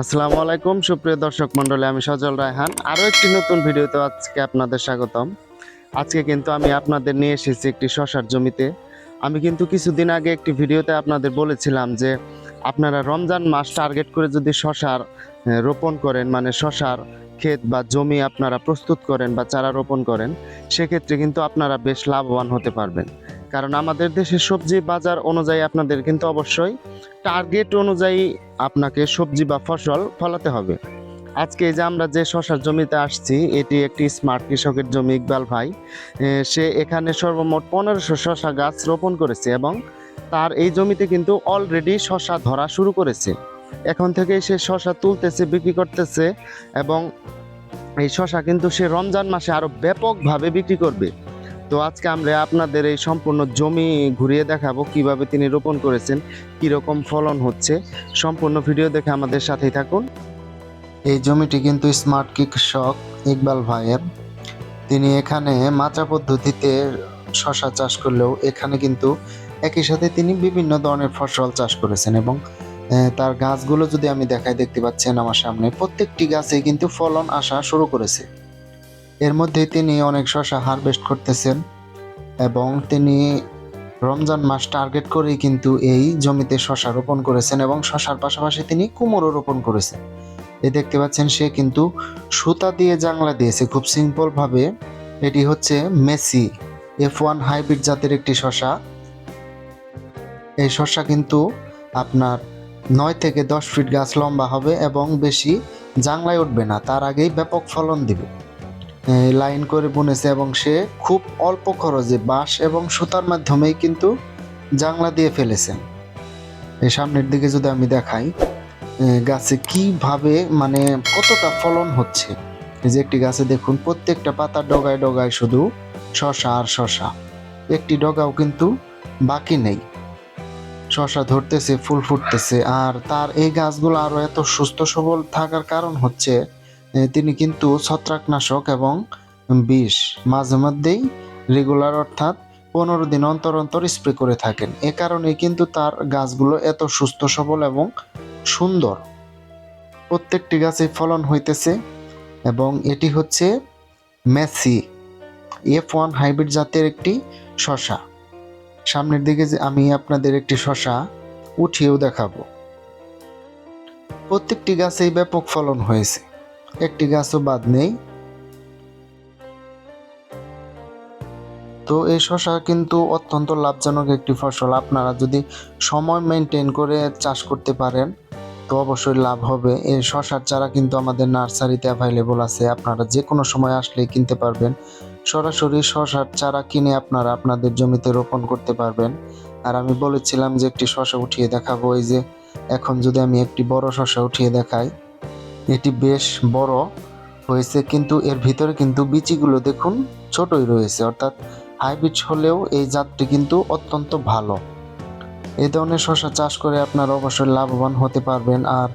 আসসালামু আলাইকুম, সুপ্রিয় দর্শক মণ্ডলী, আমি সজল রায়হান। আরও একটি নতুন ভিডিওতে আজকে আপনাদের স্বাগতম। আজকে কিন্তু আমি আপনাদের নিয়ে এসেছি একটি শশার জমিতে। আমি কিন্তু কিছুদিন আগে একটি ভিডিওতে আপনাদের বলেছিলাম যে, আপনারা রমজান মাস টার্গেট করে যদি শশার রোপণ করেন মানে শশার ক্ষেত বা জমি আপনারা প্রস্তুত করেন বা চারা রোপণ করেন, সেক্ষেত্রে কিন্তু আপনারা বেশ লাভবান হতে পারবেন। কারণ আমাদের দেশের সবজি বাজার অনুযায়ী আপনাদের কিন্তু অবশ্যই টার্গেট অনুযায়ী আপনাকে সবজি বা ফসল ফলাতে হবে। আজকে যে আমরা যে শশার জমিতে আসছি, এটি একটি স্মার্ট কৃষকের জমি ইকবাল ভাই। সে এখানে সর্বমোট পনেরোশো শশা গাছ রোপণ করেছে এবং তার এই জমিতে কিন্তু অলরেডি শশা ধরা শুরু করেছে। এখন থেকে সে শশা তুলতেছে, বিক্রি করতেছে এবং এই শশা কিন্তু সে রমজান মাসে আরও ব্যাপকভাবে বিক্রি করবে। তো আজকে আমরা আপনাদের এই সম্পূর্ণ জমি ঘুরিয়ে দেখাবো, কীভাবে তিনি রোপণ করেছেন, কীরকম ফলন হচ্ছে। সম্পূর্ণ ভিডিও দেখে আমাদের সাথেই থাকুন। এই জমিটি কিন্তু স্মার্ট কৃষক ইকবাল ভাইয়ের। তিনি এখানে মাচা পদ্ধতিতে শশা চাষ করলেও এখানে কিন্তু একই সাথে তিনি বিভিন্ন ধরনের ফসল চাষ করেছেন এবং তার গাছগুলো যদি আমি দেখাই দেখতে পাচ্ছেন আমার সামনে, প্রত্যেকটি গাছে কিন্তু ফলন আসা শুরু করেছে। এর মধ্যে তিনি অনেক শশা হারভেস্ট করতেছেন এবং তিনি রমজান মাস টার্গেট করেই কিন্তু এই জমিতে শশা রোপণ করেছেন এবং শশার পাশাপাশি তিনি কুমড়ো রোপণ করেছেন। এই দেখতে পাচ্ছেন সে কিন্তু সুতা দিয়ে জাংলা দিয়েছে। খুব সিম্পলভাবে এটি হচ্ছে মেসি এফ ওয়ান হাইব্রিড জাতের একটি শশা। এই শশা কিন্তু আপনার নয় থেকে দশ ফিট গাছ লম্বা হবে এবং বেশি জাংলায় উঠবে না, তার আগেই ব্যাপক ফলন দিবে। লাইন করে বুনেছে এবং সে খুব অল্প খরচে বাঁশ এবং সুতার মাধ্যমেই কিন্তু জাংলা দিয়ে ফেলেছেন এই সামনের দিকে যদি আমি দেখাই গাছে কীভাবে মানে কতটা ফলন হচ্ছে? এই যে একটি গাছে দেখুন, প্রত্যেকটা পাতার ডগায় ডগায় শুধু শশা আর শশা। একটি ডগাও কিন্তু বাকি নেই। শশা ধরতেছে, ফুল ফুটতেছে, আর তার এই গাছগুলো আরও এত সুস্থ সবল থাকার কারণ হচ্ছে তিনি কিন্তু ছত্রাকনাশক এবং বিষ মাঝে মধ্যেই রেগুলার অর্থাৎ পনেরো দিন অন্তর অন্তর স্প্রে করে থাকেন। এ কারণে কিন্তু তার গাছগুলো এত সুস্থ, সবল এবং সুন্দর। প্রত্যেকটি গাছে ফলন হইতেছে এবং এটি হচ্ছে মেসি এফ ওয়ান হাইব্রিড জাতের একটি শশা। সামনের দিকে যে আমি আপনাদের একটি শশা উঠিয়েও দেখাবো। প্রত্যেকটি গাছেই ব্যাপক ফলন হয়েছে। একটি গাছও বাদ নেই। তো এই শশা কিন্তু অত্যন্ত লাভজনক একটি ফসল। আপনারা যদি সময় মেনটেন করে চাষ করতে পারেন, তো অবশ্যই লাভ হবে। এই শশার চারা কিন্তু আমাদের নার্সারিতে অ্যাভাইলেবল আছে। আপনারা যে কোনো সময় আসলেই কিনতে পারবেন। সরাসরি শশার চারা কিনে আপনারা আপনাদের জমিতে রোপণ করতে পারবেন। আর আমি বলেছিলাম যে একটি শশা উঠিয়ে দেখাবো। এই যে, এখন যদি আমি একটি বড় শশা উঠিয়ে দেখাই এটি বেশ বড় হয়েছে, কিন্তু এর ভিতরে কিন্তু বিচিগুলো দেখুন ছোটই রয়েছে। অর্থাৎ হাইব্রিড হলেও এই জাতটি কিন্তু অত্যন্ত ভালো। এই ধরনের শশা চাষ করে আপনারা অবশ্যই লাভবান হতে পারবেন। আর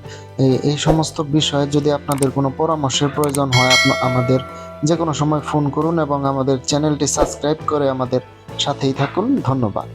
এই সমস্ত বিষয়ে যদি আপনাদের কোনো পরামর্শের প্রয়োজন হয় আমাদের যে কোনো সময় ফোন করুন এবং আমাদের চ্যানেলটি সাবস্ক্রাইব করে আমাদের সাথেই থাকুন। ধন্যবাদ।